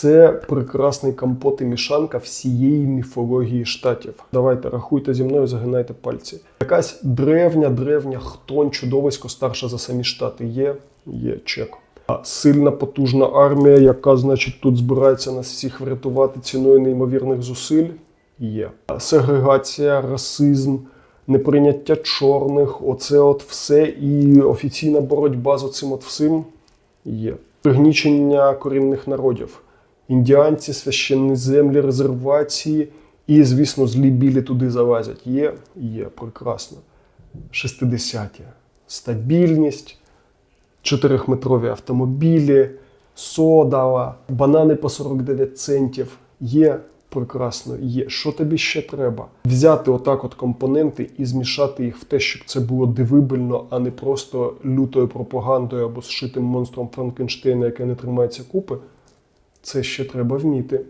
Це прекрасний компот і мішанка всієї міфології штатів. Давайте рахуйте зі мною, загинайте пальці. Якась древня, древня хтонь, чудовисько старша за самі штати. Є, є чек. А Сильна потужна армія, яка, значить, тут збирається нас всіх врятувати ціною неймовірних зусиль. Є. Сегрегація, расизм, неприйняття чорних, оце от все і офіційна боротьба з оцим от всім є. Пригнічення корінних народів, індіанці, священні землі, резервації і, звісно, злі білі туди залазять. Є, є, прекрасно. 60-ті. Стабільність, чотирьохметрові автомобілі, содава, банани по 49 центів. Є прекрасно, є. Що тобі ще треба? Взяти отак от компоненти і змішати їх в те, щоб це було дивибельно, а не просто лютою пропагандою або зшитим монстром Франкенштейна, яке не тримається купи. Це ще треба вміти.